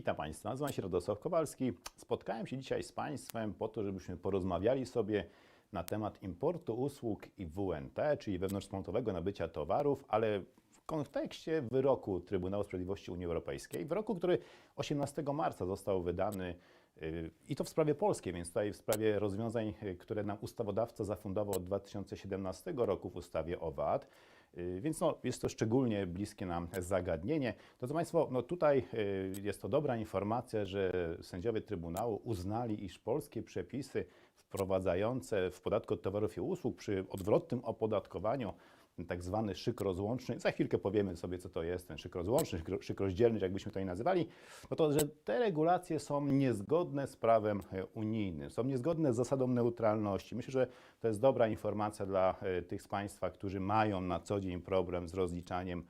Witam Państwa, nazywam się Radosław Kowalski. Spotkałem się dzisiaj z Państwem po to, żebyśmy porozmawiali sobie na temat importu usług i WNT, czyli wewnątrzwspólnotowego nabycia towarów, ale w kontekście wyroku Trybunału Sprawiedliwości Unii Europejskiej, wyroku, który 18 marca został wydany yy, i to w sprawie polskiej, więc tutaj w sprawie rozwiązań, yy, które nam ustawodawca zafundował od 2017 roku w ustawie o VAT. Yy, Więc no, jest to szczególnie bliskie nam zagadnienie. Drodzy Państwo, no tutaj yy, jest to dobra informacja, że sędziowie Trybunału uznali, iż polskie przepisy wprowadzające w podatku od towarów i usług przy odwrotnym opodatkowaniu ten tak zwany szyk rozłączny, za chwilkę powiemy sobie, co to jest ten szyk rozłączny, szyk- rozdzielny, jakbyśmy to nie nazywali, no to, że te regulacje są niezgodne z prawem e, unijnym, są niezgodne z zasadą neutralności. Myślę, że to jest dobra informacja dla e, tych z Państwa, którzy mają na co dzień problem z rozliczaniem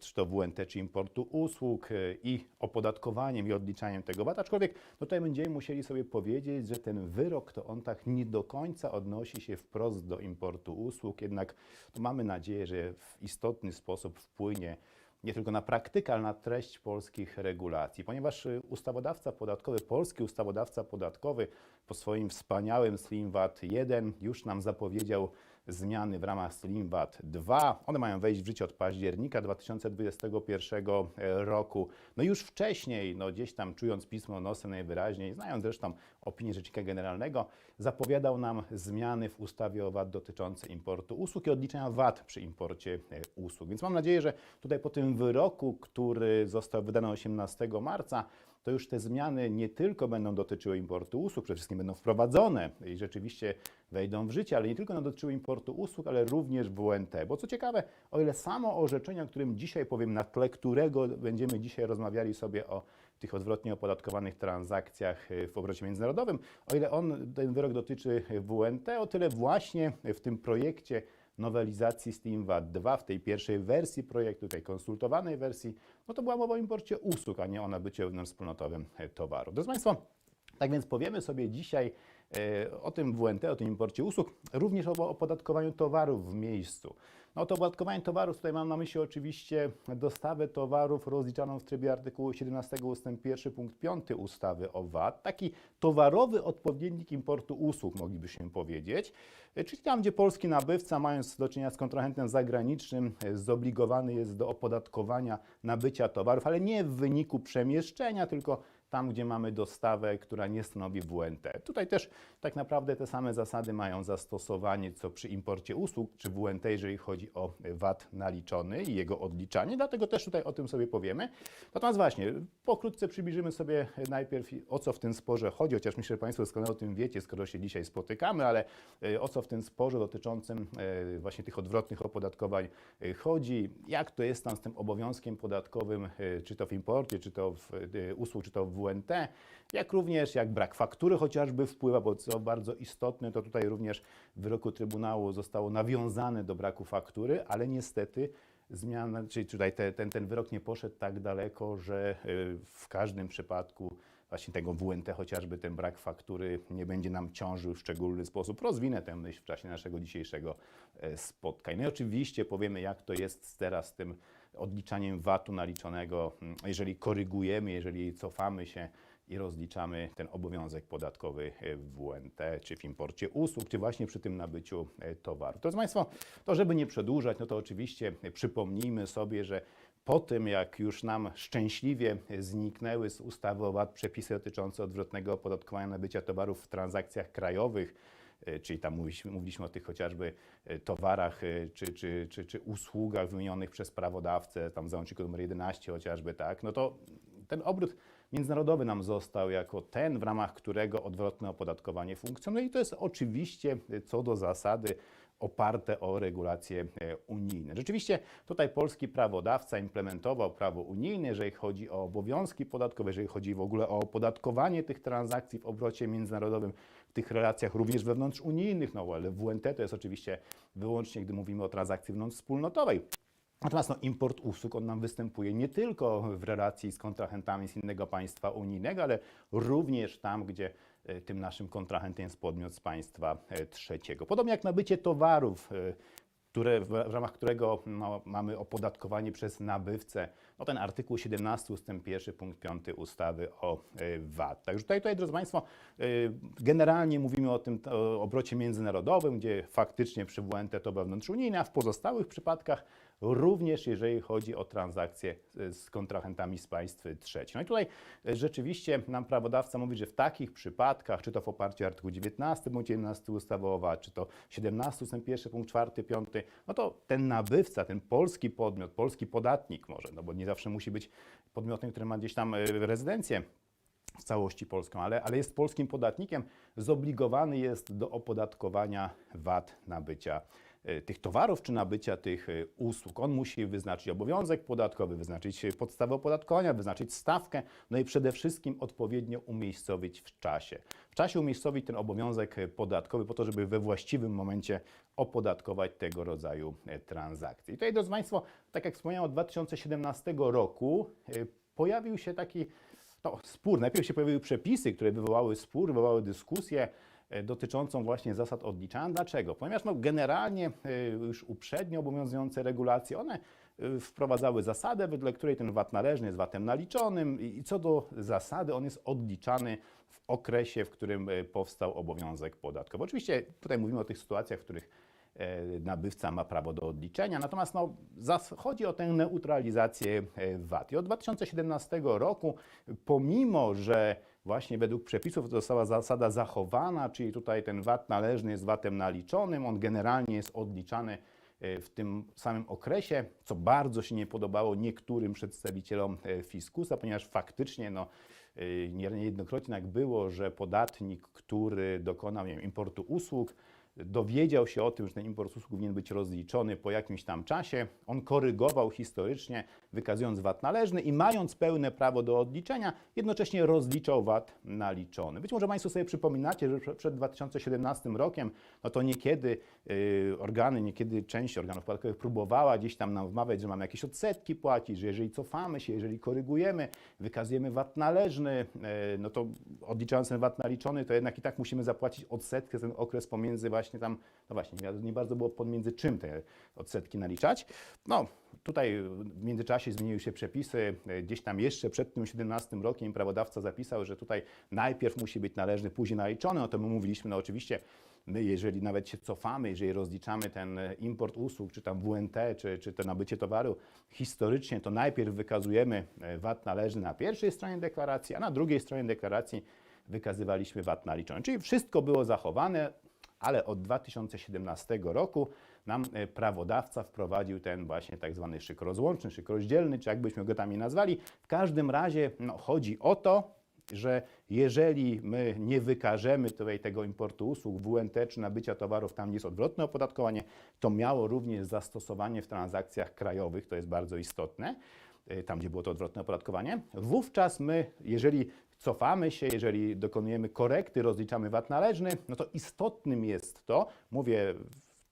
czy to WNT, czy importu usług e, i opodatkowaniem i odliczaniem tego VAT, aczkolwiek no tutaj będziemy musieli sobie powiedzieć, że ten wyrok to on tak nie do końca odnosi się wprost do importu usług, jednak mamy nadzieję, że w istotny sposób wpłynie nie tylko na praktykę, ale na treść polskich regulacji, ponieważ y, ustawodawca podatkowy, polski ustawodawca podatkowy po swoim wspaniałym Slim VAT 1 już nam zapowiedział zmiany w ramach Slim VAT 2. One mają wejść w życie od października 2021 roku. No już wcześniej, no gdzieś tam czując pismo nosem najwyraźniej, znając zresztą opinię Rzecznika Generalnego, zapowiadał nam zmiany w ustawie o VAT dotyczące importu usług i odliczenia VAT przy imporcie e, usług. Więc mam nadzieję, że tutaj po tym wyroku, który został wydany 18 marca, to już te zmiany nie tylko będą dotyczyły importu usług, przede wszystkim będą wprowadzone i rzeczywiście wejdą w życie, ale nie tylko będą dotyczyły importu usług, ale również WNT. Bo co ciekawe, o ile samo orzeczenie, o którym dzisiaj powiem, na tle którego będziemy dzisiaj rozmawiali sobie o tych odwrotnie opodatkowanych transakcjach y, w obrocie międzynarodowym, o ile on, ten wyrok dotyczy WNT, o tyle właśnie w tym projekcie nowelizacji Steam VAT 2 w tej pierwszej wersji projektu, tej konsultowanej wersji, no to była mowa o imporcie usług, a nie o nabyciu wewnątrzwspólnotowym e, towaru. Drodzy Państwo, tak więc powiemy sobie dzisiaj e, o tym WNT, o tym imporcie usług, również o opodatkowaniu towarów w miejscu. No to opodatkowanie towarów, tutaj mam na myśli oczywiście dostawę towarów rozliczaną w trybie artykułu 17 ust. 1 punkt 5 ustawy o VAT, taki towarowy odpowiednik importu usług, moglibyśmy powiedzieć, czyli tam, gdzie polski nabywca, mając do czynienia z kontrahentem zagranicznym, zobligowany jest do opodatkowania nabycia towarów, ale nie w wyniku przemieszczenia, tylko tam, gdzie mamy dostawę, która nie stanowi WNT. Tutaj też tak naprawdę te same zasady mają zastosowanie co przy imporcie usług czy WNT, jeżeli chodzi o VAT naliczony i jego odliczanie, dlatego też tutaj o tym sobie powiemy. Natomiast właśnie, pokrótce przybliżymy sobie najpierw o co w tym sporze chodzi, chociaż myślę, że Państwo doskonale o tym wiecie, skoro się dzisiaj spotykamy, ale e, o co w tym sporze dotyczącym e, właśnie tych odwrotnych opodatkowań e, chodzi, jak to jest tam z tym obowiązkiem podatkowym, czy to w imporcie, czy to w usług, czy to w WNT, jak również jak brak faktury chociażby wpływa, bo co bardzo istotne, to tutaj również w wyroku Trybunału zostało nawiązane do braku faktury, ale niestety zmiana, czyli tutaj te, ten, ten wyrok nie poszedł tak daleko, że y, w każdym przypadku właśnie tego WNT chociażby ten brak faktury nie będzie nam ciążył w szczególny sposób. Rozwinę tę myśl w czasie naszego dzisiejszego e, spotkania. No i oczywiście powiemy, jak to jest teraz z tym odliczaniem VAT-u naliczonego, mm, jeżeli korygujemy, jeżeli cofamy się i rozliczamy ten obowiązek podatkowy e, w WNT, czy w imporcie usług, czy właśnie przy tym nabyciu e, towaru. Drodzy Państwo, to żeby nie przedłużać, no to oczywiście przypomnijmy sobie, że po tym, jak już nam szczęśliwie zniknęły z ustawy o VAT przepisy dotyczące odwrotnego opodatkowania nabycia towarów w transakcjach krajowych, e, czyli tam mówiliśmy, mówiliśmy o tych chociażby e, towarach e, czy, czy, czy, czy usługach wymienionych przez prawodawcę, tam w załączniku numer 11 chociażby, tak, no to ten obrót międzynarodowy nam został jako ten, w ramach którego odwrotne opodatkowanie funkcjonuje i to jest oczywiście co do zasady oparte o regulacje e, unijne. Rzeczywiście tutaj polski prawodawca implementował prawo unijne, jeżeli chodzi o obowiązki podatkowe, jeżeli chodzi w ogóle o opodatkowanie tych transakcji w obrocie międzynarodowym, w tych relacjach również wewnątrzunijnych, no ale WNT to jest oczywiście wyłącznie, gdy mówimy o transakcji wewnątrzwspólnotowej. Natomiast no, import usług on nam występuje nie tylko w relacji z kontrahentami z innego państwa unijnego, ale również tam, gdzie e, tym naszym kontrahentem jest podmiot z państwa e, trzeciego. Podobnie jak nabycie towarów e, które, w, ramach którego no, mamy opodatkowanie przez nabywcę, no ten artykuł 17 ust. 1 punkt 5 ustawy o y, VAT. Także tutaj, tutaj drodzy Państwo, y, generalnie mówimy o tym o obrocie międzynarodowym, gdzie faktycznie przy WNT to wewnątrzunijne, a w pozostałych przypadkach również jeżeli chodzi o transakcje z- z kontrahentami z państw trzecich. No i tutaj e, rzeczywiście nam prawodawca mówi, że w takich przypadkach, czy to w oparciu o artykuł 19 bądź 11 ustawy o VAT, czy to 17 ust. 1 punkt 4, 5, no to ten nabywca, ten polski podmiot, polski podatnik może, no bo nie zawsze musi być podmiotem, który ma gdzieś tam e, rezydencję w całości polską, ale, ale jest polskim podatnikiem, zobligowany jest do opodatkowania VAT nabycia e, tych towarów czy nabycia tych e, usług. On musi wyznaczyć obowiązek podatkowy, wyznaczyć podstawę opodatkowania, wyznaczyć stawkę, no i przede wszystkim odpowiednio umiejscowić w czasie. W czasie umiejscowić ten obowiązek podatkowy po to, żeby we właściwym momencie opodatkować tego rodzaju e, transakcje. I tutaj, drodzy Państwo, tak jak wspomniałem, od 2017 roku e, pojawił się taki no, spór. Najpierw się pojawiły przepisy, które wywołały spór, wywołały dyskusję e, dotyczącą właśnie zasad odliczania. Dlaczego? Ponieważ no, generalnie już uprzednio obowiązujące regulacje, one wprowadzały zasadę, wedle której ten VAT należny jest VAT-em naliczonym i co do zasady on jest odliczany w okresie, w którym powstał obowiązek podatkowy. Oczywiście tutaj mówimy o tych sytuacjach, w których nabywca ma prawo do odliczenia. Natomiast no, chodzi o tę neutralizację e, VAT. I od 2017 roku, pomimo że właśnie według przepisów została zasada zachowana, czyli tutaj ten VAT należny jest VAT-em naliczonym, on generalnie jest odliczany e, w tym samym okresie, co bardzo się nie podobało niektórym przedstawicielom e, fiskusa, ponieważ faktycznie no, e, nie- niejednokrotnie jak było, że podatnik, który dokonał wiem, importu usług, dowiedział się o tym, że ten import usług powinien być rozliczony po jakimś tam czasie. On korygował historycznie, wykazując VAT należny i mając pełne prawo do odliczenia, jednocześnie rozliczał VAT naliczony. Być może Państwo sobie przypominacie, że prze- przed 2017 rokiem, no to niekiedy y, organy, niekiedy część organów podatkowych próbowała gdzieś tam nam wmawiać, że mamy jakieś odsetki płacić, że jeżeli cofamy się, jeżeli korygujemy, wykazujemy VAT należny, y, no to odliczając ten VAT naliczony, to jednak i tak musimy zapłacić odsetkę ten okres pomiędzy właśnie tam, no właśnie, nie- bardzo było pomiędzy czym te odsetki naliczać. No, tutaj w międzyczasie zmieniły się przepisy. Gdzieś tam jeszcze przed tym 17 rokiem prawodawca zapisał, że tutaj najpierw musi być należny, później naliczony. To my mówiliśmy, no oczywiście my, jeżeli nawet się cofamy, jeżeli rozliczamy ten import usług, czy tam WNT, czy, czy to nabycie towaru historycznie, to najpierw wykazujemy e, VAT należny na pierwszej stronie deklaracji, a na drugiej stronie deklaracji wykazywaliśmy VAT naliczony. Czyli wszystko było zachowane, ale od 2017 roku nam e, prawodawca wprowadził ten właśnie tak zwany szyk rozłączny, szyk rozdzielny, czy jakbyśmy go tam nie nazwali. W każdym razie no, chodzi o to, że jeżeli my nie wykażemy tutaj tego importu usług WNT czy nabycia towarów tam, jest odwrotne opodatkowanie, to miało również zastosowanie w transakcjach krajowych, to jest bardzo istotne, y, tam gdzie było to odwrotne opodatkowanie. Wówczas my, jeżeli cofamy się, jeżeli dokonujemy korekty, rozliczamy VAT należny, no to istotnym jest to, mówię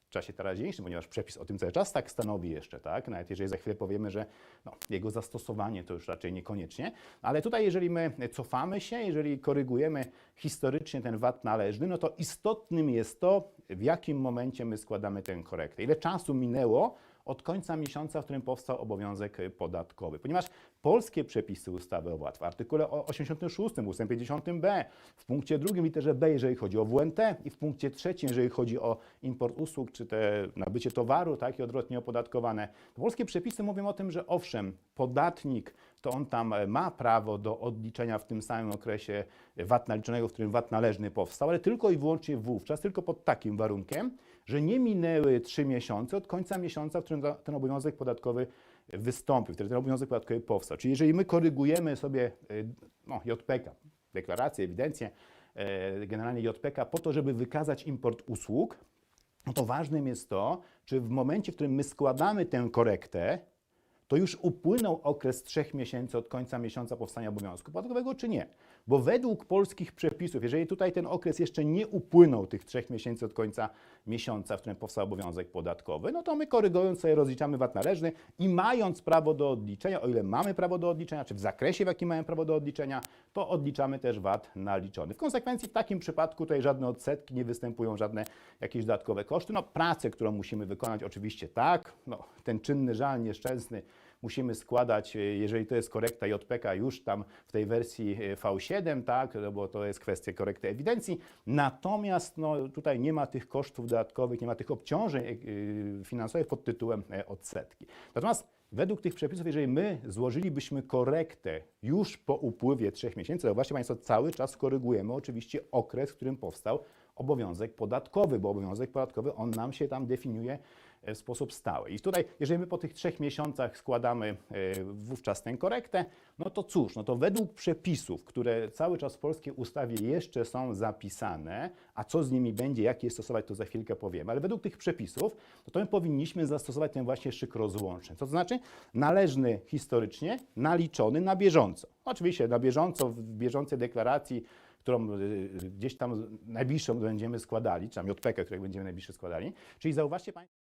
w czasie teraźniejszym, ponieważ przepis o tym cały czas tak stanowi jeszcze, tak? Nawet jeżeli za chwilę powiemy, że no, jego zastosowanie to już raczej niekoniecznie. Ale tutaj, jeżeli my cofamy się, jeżeli korygujemy historycznie ten VAT należny, no to istotnym jest to, w jakim momencie my składamy tę korektę. Ile czasu minęło od końca miesiąca, w którym powstał obowiązek y, podatkowy. Ponieważ polskie przepisy ustawy o VAT w artykule o 86 ust. 50b, w punkcie drugim literze B, jeżeli chodzi o WNT i w punkcie trzecim, jeżeli chodzi o import usług czy te nabycie towaru, tak, i odwrotnie opodatkowane, polskie przepisy mówią o tym, że owszem, podatnik to on tam e, ma prawo do odliczenia w tym samym okresie VAT naliczonego, w którym VAT należny powstał, ale tylko i wyłącznie wówczas, tylko pod takim warunkiem, że nie minęły trzy miesiące od końca miesiąca, w którym ten obowiązek podatkowy wystąpił, wtedy ten obowiązek podatkowy powstał. Czyli jeżeli my korygujemy sobie y, no, JPK, deklarację, ewidencję, e, generalnie JPK, po to, żeby wykazać import usług, no to ważnym jest to, czy w momencie, w którym my składamy tę korektę, to już upłynął okres trzech miesięcy od końca miesiąca powstania obowiązku podatkowego, czy nie? Bo według polskich przepisów, jeżeli tutaj ten okres jeszcze nie upłynął, tych trzech miesięcy od końca miesiąca, w którym powstał obowiązek podatkowy, no to my korygując sobie rozliczamy VAT należny i mając prawo do odliczenia, o ile mamy prawo do odliczenia, czy w zakresie, w jakim mamy prawo do odliczenia, to odliczamy też VAT naliczony. W konsekwencji w takim przypadku tutaj żadne odsetki nie występują, żadne jakieś dodatkowe koszty. No pracę, którą musimy wykonać oczywiście tak, no ten czynny żal nieszczęsny musimy składać, e, jeżeli to jest korekta JPK już tam w tej wersji e, V7, tak, no bo to jest kwestia korekty ewidencji. Natomiast no, tutaj nie ma tych kosztów dodatkowych, nie ma tych obciążeń e, finansowych pod tytułem odsetki. Natomiast według tych przepisów, jeżeli my złożylibyśmy korektę już po upływie trzech miesięcy, właśnie Państwo cały czas korygujemy oczywiście okres, w którym powstał obowiązek podatkowy, bo obowiązek podatkowy on nam się tam definiuje w sposób stały. I tutaj, jeżeli my po tych trzech miesiącach składamy e, wówczas tę korektę, no to cóż, no to według przepisów, które cały czas w polskiej ustawie jeszcze są zapisane, a co z nimi będzie, jak je stosować, to za chwilkę powiemy, ale według tych przepisów, no to my powinniśmy zastosować ten właśnie szyk rozłączny. Co to znaczy? Należny historycznie, naliczony na bieżąco. Oczywiście na bieżąco, w bieżącej deklaracji którą y, gdzieś tam najbliższą będziemy składali, czy tam JPK, której będziemy najbliższe składali. Czyli zauważcie Państwo,